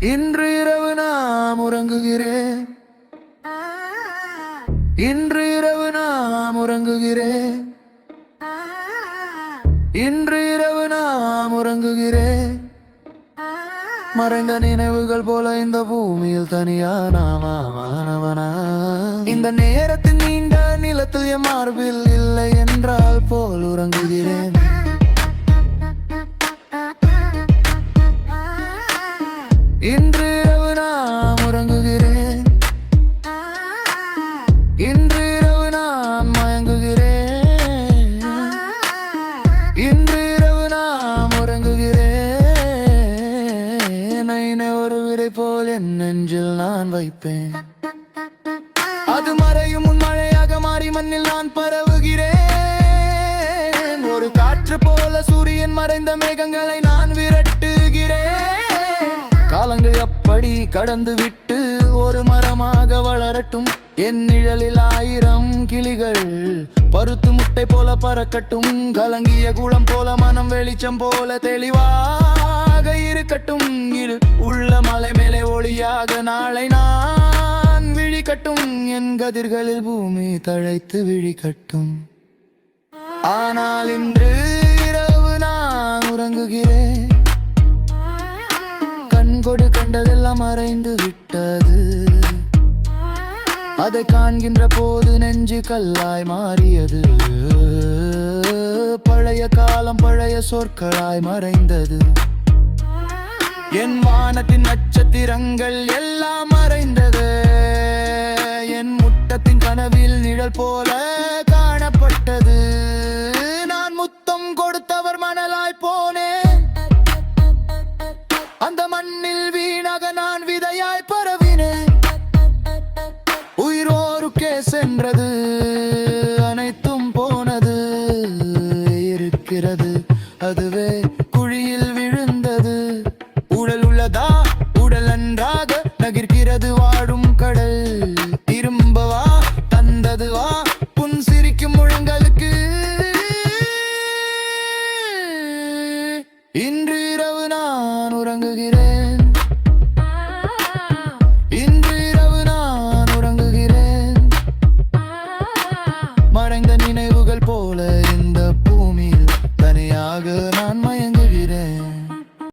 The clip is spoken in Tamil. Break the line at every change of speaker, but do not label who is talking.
இன்று இரவு நாம் உறங்குகிறேன். இன்று இரவு நாம் உறங்குகிறேன். இன்று இரவு நாம் உறங்குகிறேன். மறைந்த நினைவுகள் போல இந்த பூமியில் தனியா நாமானவனா இந்த நேரத்தில் நீண்ட நிலத்தில் என் மார்பில் இல்லை என்றால் போல் உறங்குகிறேன். இன்று இரவு நாம் உறங்குகிறேன். இன்று இரவு நான் மயங்குகிறேன். இன்று இரவு நாம் உறங்குகிறேன். ஐனை ஒரு விடை போல் என் நெஞ்சில் நான் வைப்பேன். அது மறையும் முன் மழையாக மாறி மண்ணில் நான் பரவுகிறேன். ஒரு காற்று போல சூரியன் மறைந்த மேகங்களை நான் காலங்கள் அப்படி கடந்து விட்டு ஒரு மரமாக வளரட்டும். என் நிழலில் ஆயிரம் கிளிகள் பருத்து முட்டை போல பறக்கட்டும். கலங்கிய குளம் போல மனம் வெளிச்சம் போல தெளிவாக இருக்கட்டும். இரு உள்ள மலை மேலே ஒளியாக நாளை நான் விழிக்கட்டும். என் கதிர்களில் பூமி தழைத்து விழிக்கட்டும். ஆனால் இன்று இரவு நான் உறங்குகிறேன். கண் கண்டதெல்லாம் மறைந்து விட்டது. அதை காண்கின்ற போது நெஞ்சு கல்லாய் மாறியது. பழைய காலம் பழைய சொற்களாய் மறைந்தது. என் வானத்தின் நட்சத்திரங்கள் எல்லாம் மறைந்தது. என் முட்டத்தின் கனவில் நிழல் போல மண்ணில் வீணாக நான் விதையாய் பரவினேன். உயிரோருக்கே சென்றது அனைத்தும் போனது இருக்கிறது அதுவே குழியில் விழுந்தது. உடல் உள்ளதா? உடல் நன்றாக நகிர்கிறது வாழும் 난 오랑그 길에